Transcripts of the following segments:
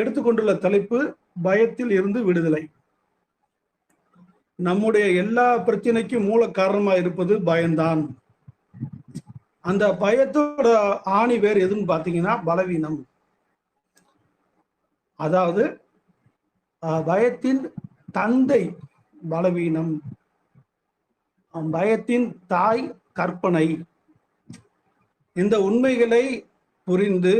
எடுத்துக்கொண்டுள்ள தலைப்பு பயத்தில் இருந்து விடுதலை. நம்முடைய எல்லா பிரச்சனைக்கும் மூல காரணமா இருப்பது பயம்தான். அந்த பயத்தோட ஆணி வேர் எதுன்னு பாத்தீங்கன்னா பலவீனம். அதாவது பயத்தின் தந்தை பலவீனம். பயத்தின் தாய் கற்பனை. இந்த உண்மைகளை புரிந்து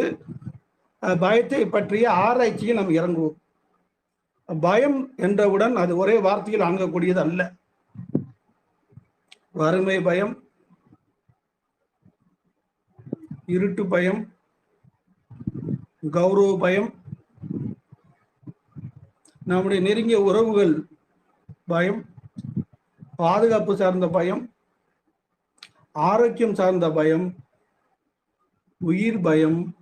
பயத்தை பற்றிய ஆராய்ச்சியில் நாம் இறங்குவோம். பயம் என்றவுடன் அது ஒரே வார்த்தையில் அணுகக்கூடியது அல்ல. வறுமை பயம் இருட்டு பயம் கௌரவ பயம் நம்முடைய நெருங்கிய உறவுகள் பயம் பாதுகாப்பு சார்ந்த பயம் ஆரோக்கியம் சார்ந்த பயம் உயிர் பயம்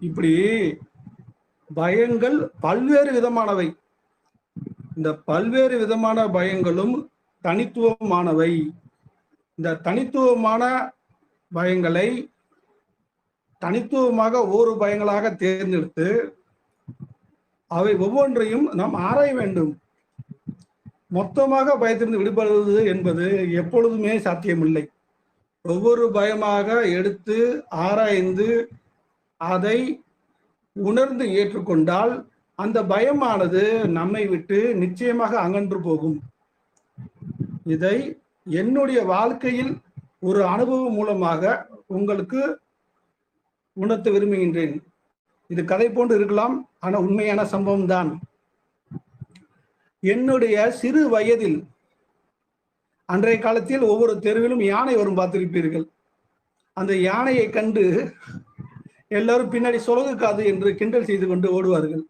இப்படி பயங்கள் பல்வேறு விதமானவை. இந்த பல்வேறு விதமான பயங்களும் தனித்துவமானவை. இந்த தனித்துவமான பயங்களை தனித்துவமாக ஒரு பயங்களாக தேர்ந்தெடுத்து அவை ஒவ்வொன்றையும் நாம் ஆராய வேண்டும். மொத்தமாக பயத்திலிருந்து விடுபடுவது என்பது எப்பொழுதுமே சாத்தியமில்லை. ஒவ்வொரு பயமாக எடுத்து ஆராய்ந்து அதை உணர்ந்து ஏற்றுக்கொண்டால் அந்த பயமானது நம்மை விட்டு நிச்சயமாக அகன்று போகும். இதை என்னுடைய வாழ்க்கையில் ஒரு அனுபவம் மூலமாக உங்களுக்கு உணர்த்த விரும்புகின்றேன். இது கதை போன்று இருக்கலாம் ஆனா உண்மையான சம்பவம் தான் என்னுடைய சிறு வயதில் அன்றைய காலத்தில் ஒவ்வொரு தெருவிலும் யானை வரும் பார்த்திருப்பீர்கள். அந்த யானையை கண்டு எல்லாரும் பின்னாடி சொலகு காது என்று கிண்டல் செய்து கொண்டு ஓடுவார்கள்.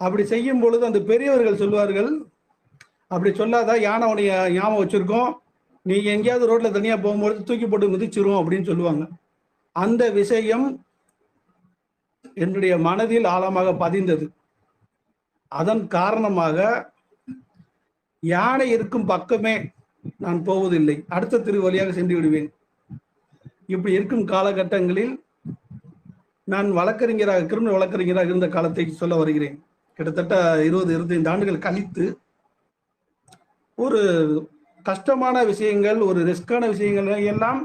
அப்படி செய்யும் பொழுது அந்த பெரியவர்கள் சொல்வார்கள் அப்படி சொல்லாதா? யானை உடைய ஞாபகம் வச்சிருக்கோம். நீ எங்கேயாவது ரோட்ல தனியா போகும்பொழுது தூக்கி போட்டு மிதிச்சிரும் அப்படின்னு சொல்லுவாங்க. அந்த விஷயம் என்னுடைய மனதில் ஆழமாக பதிந்தது. அதன் காரணமாக யானை இருக்கும் பக்கமே நான் போவதில்லை. அடுத்த திரு வழியாக சென்று விடுவேன். இப்படி இருக்கும் காலகட்டங்களில் நான் வழக்கறிஞராக கிரிமினல் வழக்கறிஞராக இருந்த காலத்தை சொல்ல வருகிறேன். கிட்டத்தட்ட இருபது இருபத்தைந்து ஆண்டுகள் கழித்து ஒரு கஷ்டமான விஷயங்கள் ஒரு ரிஸ்கான விஷயங்கள் எல்லாம்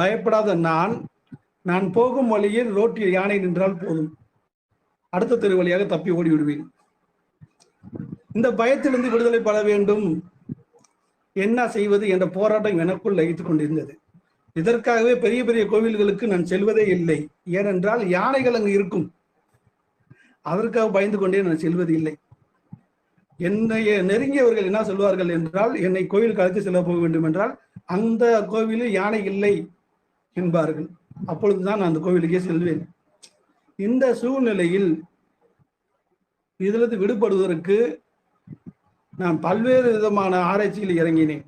பயப்படாத நான் நான் போகும் வழியில் ரோட்டில் யானை நின்றால் போதும். அடுத்த தெரு வழியாக தப்பி ஓடி விடுவேன் இந்த பயத்திலிருந்து விடுதலை பெற வேண்டும். என்ன செய்வது என்ற போராட்டம் எனக்குள் லகித்துக் கொண்டிருந்தது. இதற்காகவே பெரிய பெரிய கோவில்களுக்கு நான் செல்வதே இல்லை. ஏனென்றால் யானைகள் அங்கு இருக்கும். அதற்காக பயந்து கொண்டே நான் செல்வது இல்லை. என்னை நெருங்கியவர்கள் என்ன சொல்வார்கள் என்றால் என்னை கோயிலுக்கு அழைத்து செல்ல போக வேண்டும் என்றால் அந்த கோவிலில் யானை இல்லை என்பார்கள். அப்பொழுதுதான் நான் அந்த கோவிலுக்கே செல்வேன். இந்த சூழ்நிலையில் இதிலிருந்து விடுபடுவதற்கு நான் பல்வேறு விதமான ஆராய்ச்சியில் இறங்கினேன்.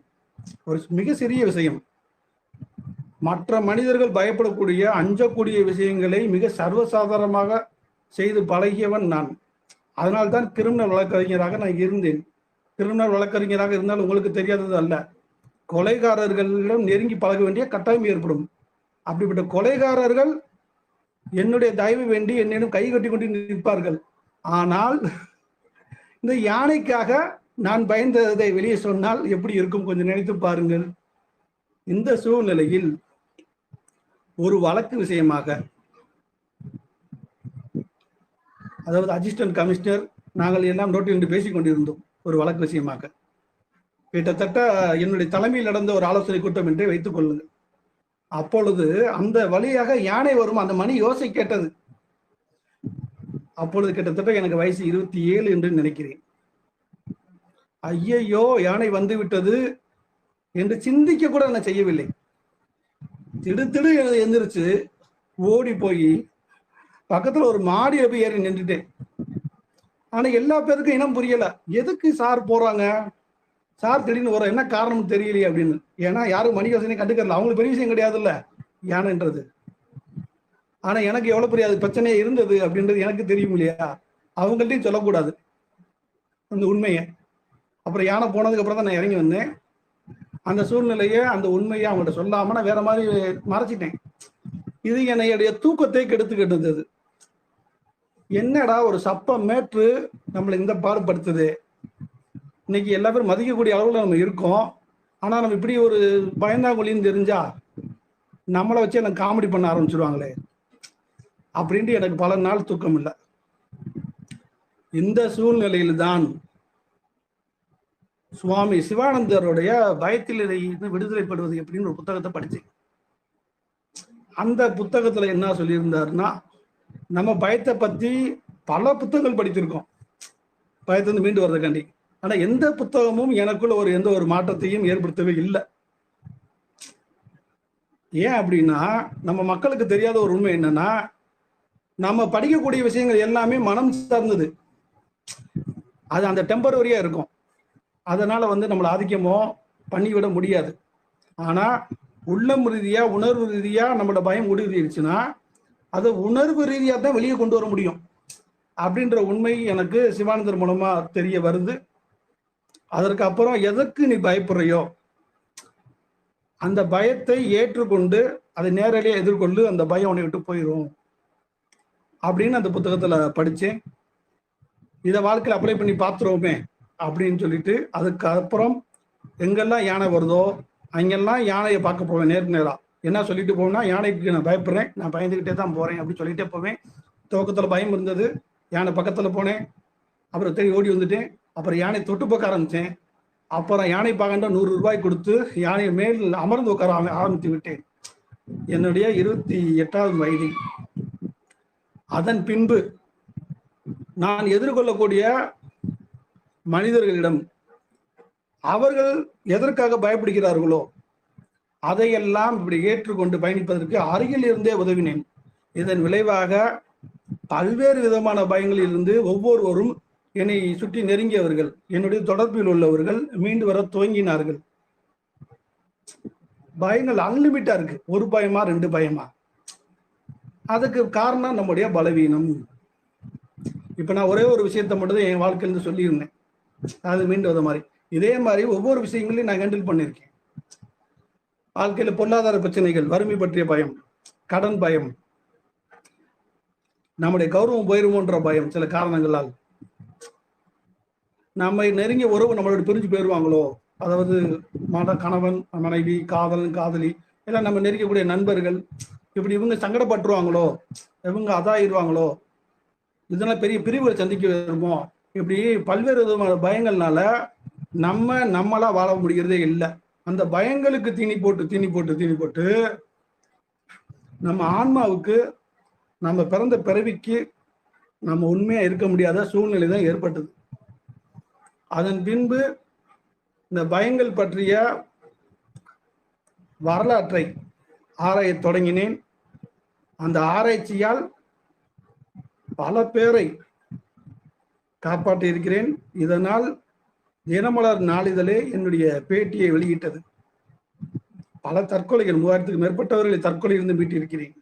ஒரு மிக சிறிய விஷயம். மற்ற மனிதர்கள் பயப்படக்கூடிய அஞ்சக்கூடிய விஷயங்களை மிக சர்வசாதாரணமாக செய்து பழகியவன் நான். அதனால்தான் கிரிமினல் வழக்கறிஞராக நான் இருந்தேன். கிரிமினல் வழக்கறிஞராக இருந்தால் உங்களுக்கு தெரியாதது அல்ல. கொலைகாரர்களிடம் நெருங்கி பழக வேண்டிய கட்டாயம் ஏற்படும். அப்படிப்பட்ட கொலைகாரர்கள் என்னுடைய தயவு வேண்டி என்னிடம் கை கட்டி கொண்டு நிற்பார்கள். ஆனால் இந்த யானைக்காக நான் பயந்ததை வெளியே சொன்னால் எப்படி இருக்கும் கொஞ்சம் நினைத்து பாருங்கள். இந்த சூழ்நிலையில் ஒரு வழக்கு விஷயமாக. அதாவது அசிஸ்டன்ட் கமிஷனர் நாங்கள் எல்லாம் நோட்டில் நின்று பேசிக் கொண்டிருந்தோம் ஒரு வழக்கு விஷயமாக. கிட்டத்தட்ட என்னுடைய தலைமையில் நடந்த ஒரு ஆலோசனை கூட்டம் என்றே வைத்துக் கொள்ளுங்கள். அப்பொழுது அந்த வழியாக யானை வரும் அந்த மணி யோசை கேட்டது. அப்பொழுது கிட்டத்தட்ட எனக்கு வயசு இருபத்தி ஏழு என்று நினைக்கிறேன். ஐயையோ யானை வந்து விட்டது என்று சிந்திக்க கூட நான் செய்யவில்லை. திடு திடு எந்திரிச்சு ஓடி போய் பக்கத்துல ஒரு மாடியில போய் ஏறி நின்றுட்டேன். ஆனா எல்லா பேருக்கும் இனம் புரியல. எதுக்கு சார் போறாங்க? சார் திடீர்னு வர என்ன காரணம் தெரியலையே அப்படின்னு. ஏன்னா யாரும் மணிகாசனையும் யோசனை அவங்களுக்கு பெரிய விஷயம் கிடையாதுல்ல. யானைன்றது. ஆனா எனக்கு எவ்வளவு பெரிய அது பிரச்சனையே இருந்தது அப்படின்றது எனக்கு தெரியும் இல்லையா? அவங்கள்ட்டையும் சொல்லக்கூடாது. அந்த உண்மையை. அப்புறம் யானை போனதுக்கு அப்புறம் தான் நான் இறங்கி வந்தேன். அந்த சூழ்நிலையை அந்த உண்மையை அவங்கள்ட்ட சொல்லாம நான் வேற மாதிரி மறைச்சிட்டேன். இது என்னையுடைய தூக்கத்தை கெடுத்துக்கிட்டு இருந்தது என்னடா ஒரு சப்ப மேற்று நம்மளை இந்த பாடுபடுத்துது? இன்னைக்கு எல்லா பேரும் மதிக்கக்கூடிய அளவில் நம்ம இருக்கோம். ஆனால் நம்ம இப்படி ஒரு பயந்தாங்குழின்னு தெரிஞ்சா நம்மளை வச்சு எனக்கு காமெடி பண்ண ஆரம்பிச்சிருவாங்களே. அப்படின்ட்டு எனக்கு பல நாள் தூக்கம் இல்லை இந்த சூழ்நிலையில் தான் சுவாமி சிவானந்தருடைய பயத்திலிருந்து விடுதலை பெறுவது எப்படின்னு ஒரு புத்தகத்தை படிச்சேன் அந்த புத்தகத்துல என்ன சொல்லியிருந்தாருன்னா நம்ம பயத்தை பத்தி பல புத்தகங்கள் படித்திருக்கோம். பயத்திலிருந்து மீண்டு வர்றதுக்காண்டி. ஆனா எந்த புத்தகமும் எனக்குள்ள ஒரு எந்த ஒரு மாற்றத்தையும் ஏற்படுத்தவே இல்லை. ஏன் அப்படின்னா நம்ம மக்களுக்கு தெரியாத ஒரு உண்மை என்னன்னா நம்ம படிக்கக்கூடிய விஷயங்கள் எல்லாமே மனம் சார்ந்தது. அது அந்த டெம்பரவரியா இருக்கும். அதனால வந்து நம்மளை ஆதிக்கமோ பண்ணிவிட முடியாது. ஆனா உள்ளம் ரீதியா உணர்வு ரீதியா நம்மளோட பயம் ஊடுருவிடுச்சுன்னா அதை உணர்வு ரீதியா தான் வெளியே கொண்டு வர முடியும். அப்படின்ற உண்மை எனக்கு சிவானந்தர் மூலமா தெரிய வருது. அதற்கு அப்புறம் எதற்கு நீ பயப்படுறையோ? அந்த பயத்தை ஏற்றுக்கொண்டு அதை நேரடியாக எதிர்கொண்டு அந்த பயம் உன்னை விட்டு போயிடும் அப்படின்னு அந்த புத்தகத்துல படிச்சேன். இதை வாழ்க்கையில் அப்ளை பண்ணி பார்த்துருவோமே. அப்படின்னு சொல்லிட்டு அதுக்கப்புறம் எங்கெல்லாம் யானை வருதோ அங்கெல்லாம் யானையை பார்க்க போவேன் நேருக்கு நேரா. என்ன சொல்லிட்டு போவேன்னா யானைக்கு நான் பயப்படுறேன் நான் பயந்துக்கிட்டே தான் போறேன் அப்படின்னு சொல்லிட்டே போவேன். துவக்கத்துல பயம் இருந்தது. யானை பக்கத்துல போனேன். அப்புறம் தேடி ஓடி வந்துட்டேன். அப்புறம் யானை தொட்டு பார்க்க ஆரம்பிச்சேன். அப்புறம் யானை பார்க்கண்ட நூறு ரூபாய் கொடுத்து யானை மேல் அமர்ந்து உட்கார ஆரம்பித்து விட்டேன். என்னுடைய இருபத்தி எட்டாவது வயதில் அதன் பின்பு நான் எதிர்கொள்ளக்கூடிய மனிதர்களிடம் அவர்கள் எதற்காக பயப்படுகிறார்களோ அதையெல்லாம் இப்படி ஏற்றுக்கொண்டு பயணிப்பதற்கு அருகில் இருந்தே உதவினேன். இதன் விளைவாக பல்வேறு விதமான பயங்களில் இருந்து ஒவ்வொருவரும் என்னை சுற்றி நெருங்கியவர்கள் என்னுடைய தொடர்பில் உள்ளவர்கள் மீண்டு வர துவங்கினார்கள். பயங்கள் அன்லிமிட்டா இருக்கு. ஒரு பயமா ரெண்டு பயமா? அதுக்கு காரணம் நம்முடைய பலவீனம். இப்ப நான் ஒரே ஒரு விஷயத்தை மட்டும் தான் என் வாழ்க்கையிலிருந்து சொல்லியிருந்தேன். அது மீண்டு வந்த மாதிரி. இதே மாதிரி ஒவ்வொரு விஷயங்களையும் நான் ஹேண்டில் பண்ணியிருக்கேன். வாழ்க்கையில பொருளாதார பிரச்சனைகள் வறுமை பற்றிய பயம் கடன் பயம் நம்முடைய கௌரவம் போயிருமோன்ற பயம் சில காரணங்களால். நம்மை நெருங்கிய உறவு நம்மளோட பிரிஞ்சு போயிருவாங்களோ? அதாவது மன கணவன் மனைவி காதலன் காதலி எல்லாம் நம்ம நெருங்கக்கூடிய நண்பர்கள் இப்படி இவங்க சங்கடப்பட்டுருவாங்களோ? இவங்க அதாயிருவாங்களோ இதெல்லாம் பெரிய பிரிவுகளை சந்திக்க வருமோ இப்படி பல்வேறு விதமான பயங்கள்னால நம்ம நம்மளா வாழ முடிகிறதே இல்லை. அந்த பயங்களுக்கு தீனி போட்டு தீனி போட்டு தீனி போட்டு நம்ம ஆன்மாவுக்கு நம்ம பிறந்த பிறவிக்கு நம்ம உண்மையா இருக்க முடியாத சூழ்நிலை தான் ஏற்பட்டது. அதன் பின்பு இந்த பயங்கள் பற்றிய வரலாற்றை ஆராயத் தொடங்கினேன். அந்த ஆராய்ச்சியால் பல பேரை காப்பாற்றி இருக்கிறேன் இதனால் தினமலர் நாளிதழே என்னுடைய பேட்டியை வெளியிட்டது. பல தற்கொலைகள் மூவாயிரத்துக்கு மேற்பட்டவர்களை தற்கொலை இருந்து மீட்டிருக்கிறேன்.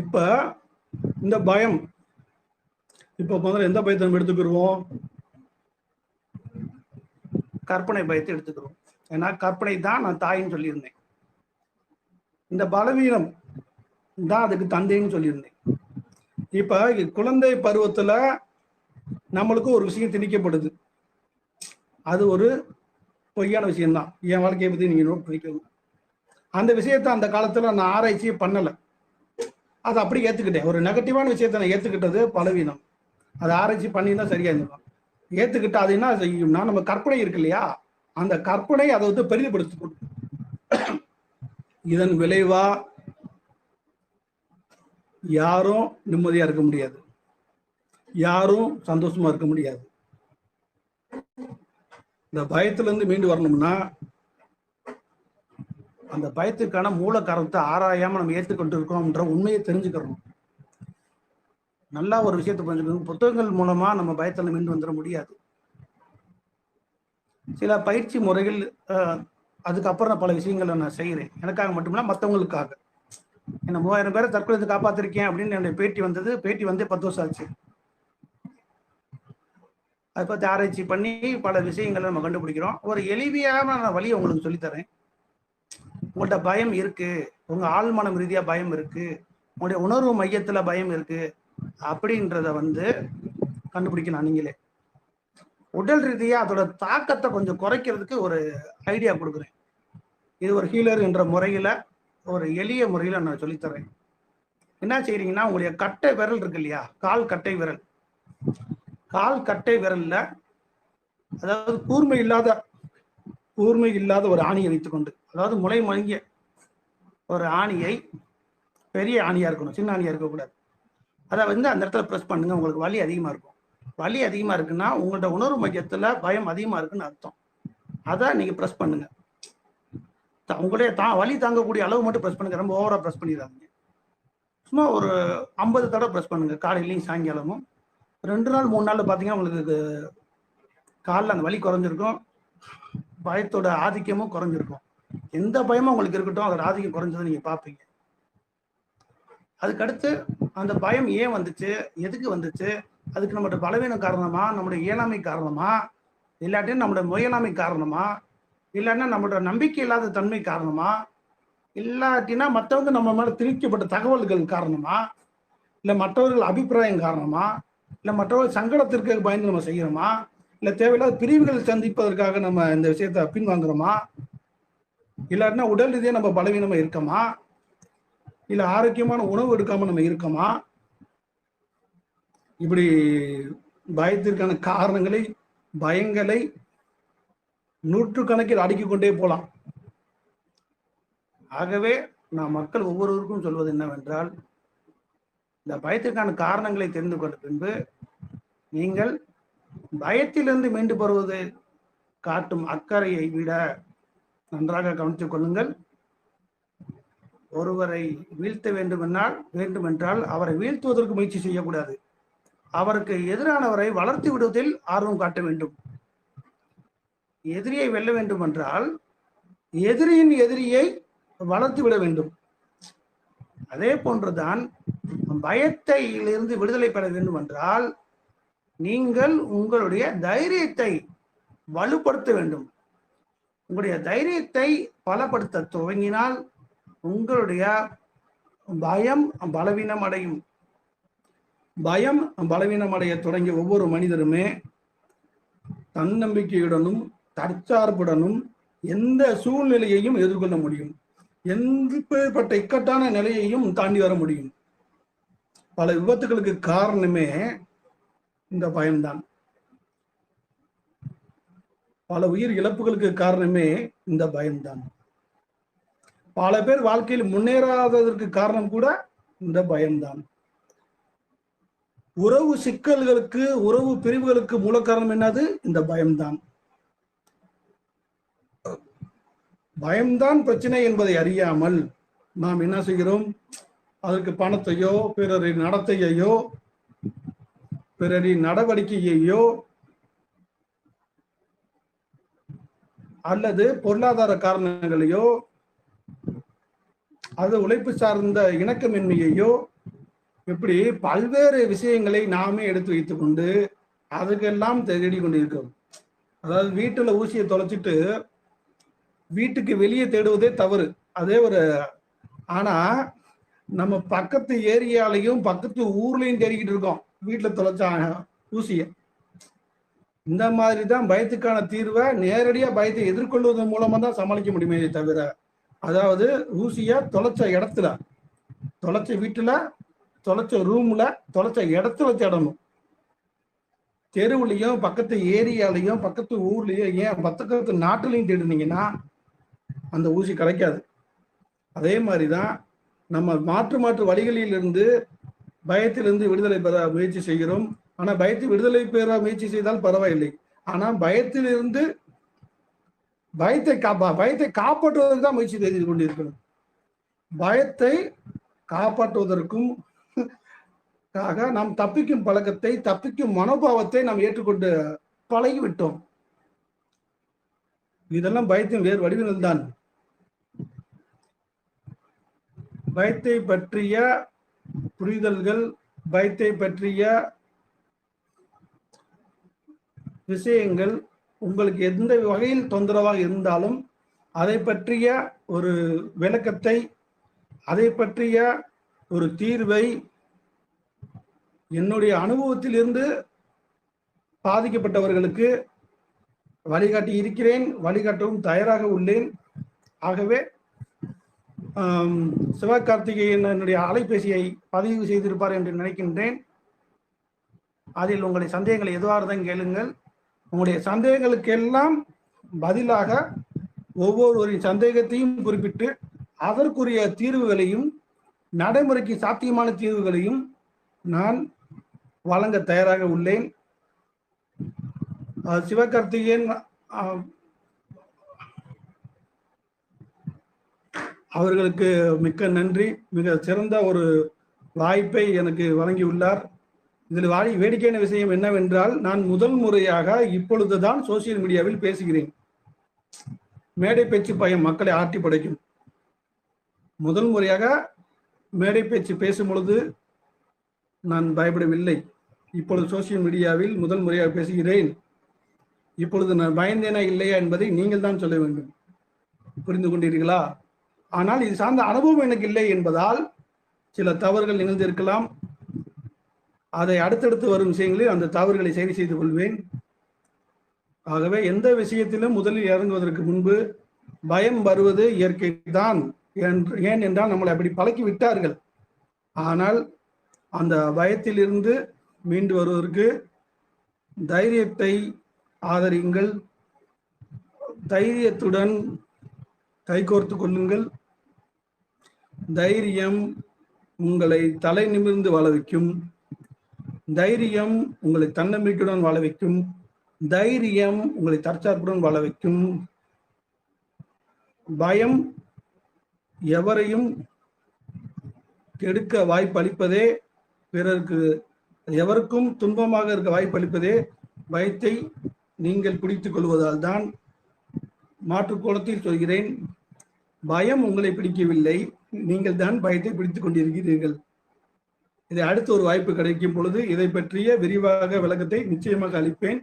இப்ப இந்த பயம் இப்ப முதல்ல எந்த பயத்தை நம்ம எடுத்துக்கிறோம் கற்பனை பயத்தை எடுத்துக்கிறோம் ஏன்னா கற்பனை தான் நான் தாயின்னு சொல்லியிருந்தேன். இந்த பலவீனம் தான் அதுக்கு தந்தைன்னு சொல்லியிருந்தேன். இப்ப குழந்தை பருவத்துல நம்மளுக்கு ஒரு விஷயம் திணிக்கப்படுது. அது ஒரு பொய்யான விஷயம்தான். என் வாழ்க்கையை பத்தி நீங்க நோட் பண்ணிக்கணும் அந்த விஷயத்த அந்த காலத்துல நான் ஆராய்ச்சியே பண்ணல. அதை அப்படி ஏத்துக்கிட்டேன். ஒரு நெகட்டிவான விஷயத்த நான் ஏத்துக்கிட்டது பலவீனம். அதை ஆராய்ச்சி பண்ணியிருந்தா சரியா இருந்திருக்கும். ஏத்துக்கிட்டா அது என்ன செய்யும்னா நம்ம கற்பனை இருக்கு இல்லையா? அந்த கற்பனை அதை வந்து பெரிதுபடுத்தி கொடுக்கும் இதன் விளைவா யாரும் நிம்மதியா இருக்க முடியாது. யாரும் சந்தோஷமா இருக்க முடியாது. இந்த பயத்துல இருந்து மீண்டு வரணும்னா அந்த பயத்துக்கான மூல காரணத்தை ஆராயாம நம்ம ஏற்றுக்கொண்டு இருக்கோம்ன்ற உண்மையை தெரிஞ்சுக்கிறோம் நல்லா ஒரு விஷயத்தை புரிஞ்சுக்கணும். புத்தகங்கள் மூலமா நம்ம பயத்துல மீண்டு வந்துட முடியாது. சில பயிற்சி முறைகள் அதுக்கப்புறம் நான் பல விஷயங்களை நான் செய்கிறேன் எனக்காக மட்டுமில்ல மற்றவங்களுக்காக என்ன மூவாயிரம் பேரை தற்கொலை காப்பாத்திருக்கேன் அப்படின்னு என்னுடைய பேட்டி வந்தது. பேட்டி வந்து பத்து வருஷம் ஆச்சு. அதை பற்றி ஆராய்ச்சி பண்ணி பல விஷயங்களை நம்ம கண்டுபிடிக்கிறோம். ஒரு எளிமையான நான் வழியை உங்களுக்கு சொல்லித்தரேன். உங்கள்கிட்ட பயம் இருக்கு. உங்க ஆழ்மனம் ரீதியா பயம் இருக்கு. உங்களுடைய உணர்வு மையத்துல பயம் இருக்கு. அப்படின்றத வந்து கண்டுபிடிக்கலாம் நீங்களே. உடல் ரீதியா அதோட தாக்கத்தை கொஞ்சம் குறைக்கிறதுக்கு ஒரு ஐடியா கொடுக்குறேன். இது ஒரு ஹீலர் என்ற முறையில ஒரு எளிய முறையில் நான் சொல்லித்தரேன் என்ன செய்கிறீங்கன்னா உங்களுடைய கட்டை விரல் இருக்கு இல்லையா? கால் கட்டை விரல். கால் கட்டை விரல்ல அதாவது கூர்மை இல்லாத கூர்மை இல்லாத ஒரு ஆணியை வைத்துக்கொண்டு அதாவது முளை மழுங்கிய ஒரு ஆணியை பெரிய ஆணியா இருக்கணும் சின்ன ஆணியா இருக்கக்கூடாது. அதை வந்து அந்த இடத்துல ப்ரெஸ் பண்ணுங்க உங்களுக்கு வலி அதிகமா இருக்கும். வலி அதிகமா இருக்குன்னா உங்களோட உணர்வு மையத்துல பயம் அதிகமா இருக்குன்னு அர்த்தம். அதை நீங்க ப்ரெஸ் பண்ணுங்க. த- தான் தா வலி தாங்கக்கூடிய அளவு மட்டும் ப்ரெஸ் பண்ணுங்க. ரொம்ப ஓவரா ப்ரெஸ் பண்ணிடாதீங்க. சும்மா ஒரு ஐம்பது தடவை ப்ரெஸ் பண்ணுங்க. காலையிலையும் சாயங்காலமும். ரெண்டு நாள் மூணு நாள் பார்த்தீங்கன்னா உங்களுக்கு காலில் அந்த வலி குறைஞ்சிருக்கும். பயத்தோட ஆதிக்கமும் குறைஞ்சிருக்கும். எந்த பயமும் உங்களுக்கு இருக்கட்டும். அதோட ஆதிக்கம் குறைஞ்சதை நீங்க பார்ப்பீங்க அதுக்கடுத்து அந்த பயம் ஏன் வந்துச்சு? எதுக்கு வந்துச்சு? அதுக்கு நம்மளோட பலவீனம் காரணமா? நம்மளுடைய இயலாமை காரணமா? இல்லாட்டியும் நம்மளோட முயலாமை காரணமா? இல்லைன்னா நம்மளோட நம்பிக்கை இல்லாத தன்மை காரணமா? இல்லாட்டினா மற்றவங்க நம்ம மேல திணிக்கப்பட்ட தகவல்கள் காரணமா? இல்லை மற்றவர்கள் அபிப்பிராயம் காரணமா? இல்லை மற்றவர்கள் சங்கடத்திற்கு பயந்து நம்ம செய்யறோமா இல்லை தேவையில்லாத பிரிவுகள் சந்திப்பதற்காக நம்ம இந்த விஷயத்த பின்வாங்குறோமா? இல்லாட்டினா உடல் ரீதியாக நம்ம பலவீனமா இருக்கோமா? இல்லை ஆரோக்கியமான உணவு எடுக்காம நம்ம இருக்கோமா? இப்படி பயத்திற்கான காரணங்களை பயங்களை நூற்று கணக்கில் அடுக்கிக் கொண்டே போலாம். ஆகவே நான் மக்கள் ஒவ்வொருவருக்கும் சொல்வது என்னவென்றால் இந்த பயத்திற்கான காரணங்களை தெரிந்து கொண்ட பின்பு நீங்கள் பயத்திலிருந்து மீண்டு பெறுவது காட்டும் அக்கறையை விட நன்றாக கவனித்துக் கொள்ளுங்கள். ஒருவரை வீழ்த்த வேண்டுமென்றால் வேண்டுமென்றால் அவரை வீழ்த்துவதற்கு முயற்சி செய்யக்கூடாது. அவருக்கு எதிரானவரை வளர்த்து விடுவதில் ஆர்வம் காட்ட வேண்டும். எதிரியை வெல்ல வேண்டும் என்றால் எதிரியின் எதிரியை வளர்த்து விட வேண்டும். அதே போன்றுதான் பயத்தையிலிருந்து விடுதலை பெற வேண்டும் என்றால் நீங்கள் உங்களுடைய தைரியத்தை வலுப்படுத்த வேண்டும். உங்களுடைய தைரியத்தை பலப்படுத்த துவங்கினால் உங்களுடைய பயம் பலவீனம் அடையும். பயம் பலவீனம் அடைய தொடங்கிய ஒவ்வொரு மனிதருமே தன்னம்பிக்கையுடனும் தற்சார்புடனும் எந்த சூழ்நிலையையும் எதிர்கொள்ள முடியும். எப்பேற்பட்ட இக்கட்டான நிலையையும் தாண்டி வர முடியும். பல விபத்துகளுக்கு காரணமே இந்த பயம்தான். பல உயிர் இழப்புகளுக்கு காரணமே இந்த பயம்தான். பல பேர் வாழ்க்கையில் முன்னேறாததற்கு காரணம் கூட இந்த பயம்தான். உறவு சிக்கல்களுக்கு உறவு பிரிவுகளுக்கு மூல காரணம் என்னது? இந்த பயம்தான். பயம்தான் பிரச்சனை என்பதை அறியாமல் நாம் என்ன செய்கிறோம்? அதற்கு பணத்தையோ பிறரின் நடத்தையையோ பிறரின் நடவடிக்கையையோ அல்லது பொருளாதார காரணங்களையோ அது உழைப்பு சார்ந்த இணக்கமின்மையையோ இப்படி பல்வேறு விஷயங்களை நாமே எடுத்து வைத்துக்கொண்டு அதுக்கெல்லாம் தேடி கொண்டிருக்கிறோம் அதாவது வீட்டுல ஊசியை தொலைச்சிட்டு வீட்டுக்கு வெளியே தேடுவதே தவறு. அதே ஒரு ஆனா நம்ம பக்கத்து ஏரியாலையும் பக்கத்து ஊர்லயும் தேடிக்கிட்டு இருக்கோம். வீட்டுல தொலைச்சா ஊசிய. இந்த மாதிரி தான் பயத்துக்கான தீர்வை நேரடியா பயத்தை எதிர்கொள்வதன் மூலமா தான் சமாளிக்க முடியுமே தவிர அதாவது ஊசிய தொலைச்ச இடத்துல தொலைச்ச வீட்டுல தொலைச்ச ரூம்ல தொலைச்ச இடத்துல தேடணும். தெருவுலையும் பக்கத்து ஏரியாலையும் பக்கத்து ஊர்லயும் ஏன் பக்கத்து நாட்டுலையும் தேடுனீங்கன்னா அந்த ஊசி கிடைக்காது அதே மாதிரி தான் நம்ம மாற்று மாற்று வழிகளிலிருந்து பயத்திலிருந்து விடுதலை பெற முயற்சி செய்கிறோம். ஆனால் பயத்தை விடுதலை பெற முயற்சி செய்தால் பரவாயில்லை. ஆனால் பயத்திலிருந்து பயத்தை காப்பா பயத்தை காப்பாற்றுவதற்கு தான் முயற்சி செய்து கொண்டிருக்கணும் பயத்தை காப்பாற்றுவதற்கும் ஆக நாம் தப்பிக்கும் பழக்கத்தை தப்பிக்கும் மனோபாவத்தை நாம் ஏற்றுக்கொண்டு பழகிவிட்டோம். இதெல்லாம் பயத்தின் வேறு வடிவங்கள் தான் பயத்தை பற்றிய புரிதல்கள் பயத்தை பற்றிய விஷயங்கள் உங்களுக்கு எந்த வகையில் தொந்தரவாக இருந்தாலும் அதை பற்றிய ஒரு விளக்கத்தை அதை பற்றிய ஒரு தீர்வை என்னுடைய அனுபவத்திலிருந்து பாதிக்கப்பட்டவர்களுக்கு வழிகாட்டி இருக்கிறேன் வழிகாட்டவும் தயாராக உள்ளேன். ஆகவே சிவகார்த்திகேயன் என்னுடைய அலைபேசியை பதிவு செய்திருப்பார் என்று நினைக்கின்றேன். அதில் உங்களுடைய சந்தேகங்களை எதுவாக இருந்தாலும் கேளுங்கள். உங்களுடைய சந்தேகங்களுக்கெல்லாம் பதிலாக ஒவ்வொருவரின் சந்தேகத்தையும் குறிப்பிட்டு அதற்குரிய தீர்வுகளையும் நடைமுறைக்கு சாத்தியமான தீர்வுகளையும் நான் வழங்க தயாராக உள்ளேன். சிவகார்த்திகேயன் அவர்களுக்கு மிக்க நன்றி. மிக சிறந்த ஒரு வாய்ப்பை எனக்கு வழங்கியுள்ளார். இதில் வாடி வேடிக்கையான விஷயம் என்னவென்றால் நான் முதல் முறையாக இப்பொழுதுதான் சோசியல் மீடியாவில் பேசுகிறேன். மேடை பேச்சு பயம் மக்களை ஆட்டி படைக்கும். முதல் முறையாக மேடை பேச்சு பேசும் பொழுது நான் பயப்படவில்லை. இப்பொழுது சோசியல் மீடியாவில் முதல் முறையாக பேசுகிறேன். இப்பொழுது நான் பயந்தேனா இல்லையா என்பதை நீங்கள் தான் சொல்ல வேண்டும். புரிந்து கொண்டீர்களா? ஆனால் இது சார்ந்த அனுபவம் எனக்கு இல்லை என்பதால் சில தவறுகள் நிகழ்ந்திருக்கலாம். அதை அடுத்தடுத்து வரும் விஷயங்களில் அந்த தவறுகளை சரி செய்து கொள்வேன். ஆகவே எந்த விஷயத்திலும் முதலில் இறங்குவதற்கு முன்பு பயம் வருவது இயற்கை தான் ஏன் என்றால் நம்மளை அப்படி பழக்கி விட்டார்கள் ஆனால் அந்த பயத்திலிருந்து மீண்டு வருவதற்கு தைரியத்தை ஆதரியுங்கள். தைரியத்துடன் கைகோர்த்து கொள்ளுங்கள். தைரியம் உங்களை தலை நிமிர்ந்து வாழ வைக்கும். தைரியம் உங்களை தன்னம்பிக்கையுடன் வாழ வைக்கும். தைரியம் உங்களை தற்சார்புடன் வாழ வைக்கும். பயம் எவரையும் கெடுக்க வாய்ப்பளிப்பதே பிறருக்கு எவருக்கும் துன்பமாக இருக்க வாய்ப்பளிப்பதே பயத்தை நீங்கள் பிடித்துக் கொள்வதால் தான் மாற்றுக்கோளத்தில் சொல்கிறேன். பயம் உங்களை பிடிக்கவில்லை. நீங்கள் தான் பயத்தை பிடித்துக் கொண்டிருக்கிறீர்கள். இதை அடுத்து ஒரு வாய்ப்பு கிடைக்கும் பொழுது இதை பற்றிய விரிவாக விளக்கத்தை நிச்சயமாக அளிப்பேன்.